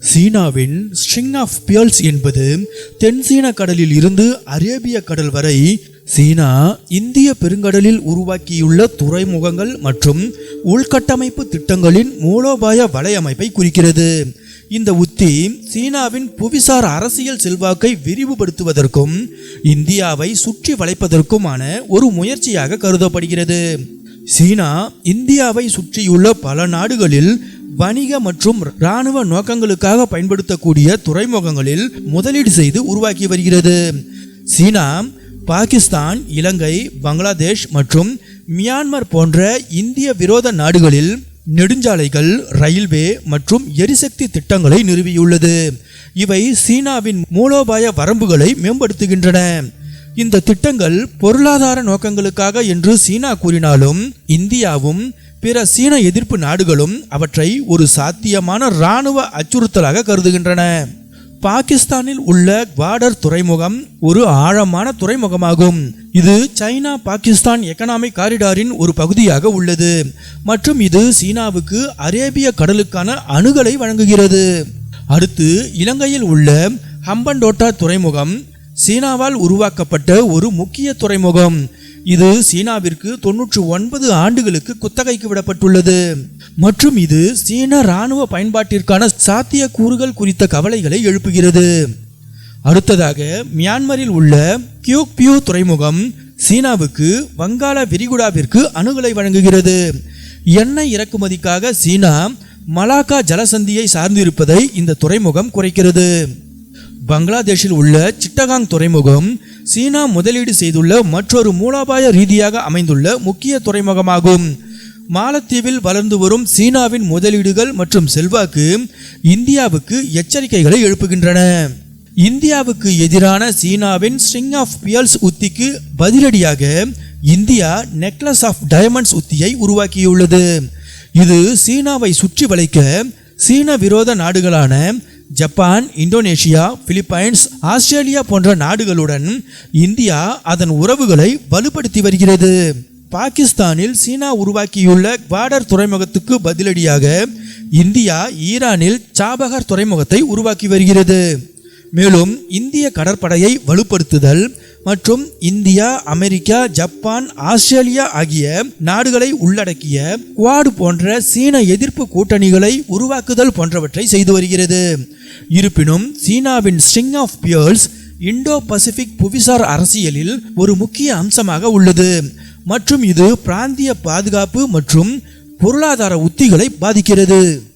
சீனாவின் string of pearls என்பது தென்சீன கடலில் இருந்து அரேபிய கடல் வரை சீனா இந்திய பெருங்கடலில் உருவாக்கியுள்ள துறைமுகங்கள் மற்றும் உள்கட்டமைப்பு திட்டங்களின் மூலோபாய வலையமைப்பை குறிக்கிறது. இந்த உத்தி சீனாவின் புவிசார் அரசியல் செல்வாக்கை விரிவுபடுத்துவதற்கும் இந்தியாவை சுற்றி வளைப்பதற்குமான ஒரு முயற்சியாக கருதப்படுகிறது. சீனா இந்தியாவை சுற்றியுள்ள பல நாடுகளில் வணிக மற்றும் இராணுவ நோக்கங்களுக்காக பயன்படுத்தக்கூடிய துறைமுகங்களில் முதலீடு செய்து உருவாக்கி வருகிறது. சீனா பாகிஸ்தான் இலங்கை பங்களாதேஷ் மற்றும் மியான்மர் போன்ற இந்திய விரோத நாடுகளில் நெடுஞ்சாலைகள் ரயில்வே மற்றும் எரிசக்தி திட்டங்களை நிறுவியுள்ளது. இவை சீனாவின் மூலோபாய வரம்புகளை மேம்படுத்துகின்றன. இந்த திட்டங்கள் பொருளாதார நோக்கங்களுக்காக என்று சீனா கூறினாலும் இந்தியாவும் பிற சீன எதிர்ப்பு நாடுகளும் அவற்றை ஒரு சாத்தியமான இராணுவ அச்சுறுத்தலாக கருதுகின்றன. பாகிஸ்தானில் உள்ள குவாடர் துறைமுகம் ஒரு ஆழமான துறைமுகமாகும். இது சைனா பாகிஸ்தான் எக்கனாமிக் காரிடாரின் ஒரு பகுதியாக உள்ளது. மற்றும் இது சீனாவுக்கு அரேபிய கடலுக்கான அணுகலை வழங்குகிறது. அடுத்து இலங்கையில் உள்ள ஹம்பன்டோட்டா துறைமுகம் சீனாவால் உருவாக்கப்பட்ட ஒரு முக்கிய துறைமுகம். இது சீனாவிற்கு தொன்னூற்று ஒன்பது ஆண்டுகளுக்கு குத்தகைக்கு விடப்பட்டுள்ளது. மற்றும் இது சீன இராணுவ பயன்பாட்டிற்கான சாத்திய கூறுகள் குறித்த கவலைகளை எழுப்புகிறது. அடுத்ததாக மியான்மரில் உள்ள கியோக்பியூ துறைமுகம் சீனாவுக்கு வங்காள விரிகுடாவிற்கு அணுகலை வழங்குகிறது. எண்ணெய் இறக்குமதிக்காக சீனா மலாக்கா ஜலசந்தியை சார்ந்திருப்பதை இந்த துறைமுகம் குறைக்கிறது. பங்களாதேஷில் உள்ள சிட்டகாங் துறைமுகம் சீனா முதலீடு செய்துள்ள மற்றொரு மூலோபாய ரீதியாக அமைந்துள்ள முக்கிய துறைமுகமாகும். மாலத்தீவில் வளர்ந்து வரும் சீனாவின் முதலீடுகள் மற்றும் செல்வாக்கு இந்தியாவுக்கு எச்சரிக்கைகளை எழுப்புகின்றன. இந்தியாவுக்கு எதிரான சீனாவின் ஸ்ட்ரிங் ஆஃப் பியல்ஸ் உத்திக்கு பதிலடியாக இந்தியா நெக்லஸ் ஆஃப் டயமண்ட்ஸ் உத்தியை உருவாக்கியுள்ளது. இது சீனாவை சுற்றி வளைக்க சீன விரோத நாடுகளான ஜப்பான் இந்தோனேஷியா பிலிப்பைன்ஸ் ஆஸ்திரேலியா போன்ற நாடுகளுடன் இந்தியா அதன் உறவுகளை வலுப்படுத்தி வருகிறது. பாகிஸ்தானில் சீனா உருவாக்கியுள்ள குவாடர் துறைமுகத்துக்கு பதிலடியாக இந்தியா ஈரானில் சாபகர் துறைமுகத்தை உருவாக்கி வருகிறது. மேலும் இந்திய கடற்படையை வலுப்படுத்துதல் மற்றும் இந்தியா அமெரிக்கா ஜப்பான் ஆஸ்திரேலியா ஆகிய நாடுகளை உள்ளடக்கிய குவாடு போன்ற சீன எதிர்ப்பு கூட்டணிகளை உருவாக்குதல் போன்றவற்றை செய்து வருகிறது. இருப்பினும் சீனாவின் string of pearls Indo Pacific புவிசார் அரசியலில் ஒரு முக்கிய அம்சமாக உள்ளது. மற்றும் இது பிராந்திய பாதுகாப்பு மற்றும் பொருளாதார உத்திகளை பாதிக்கிறது.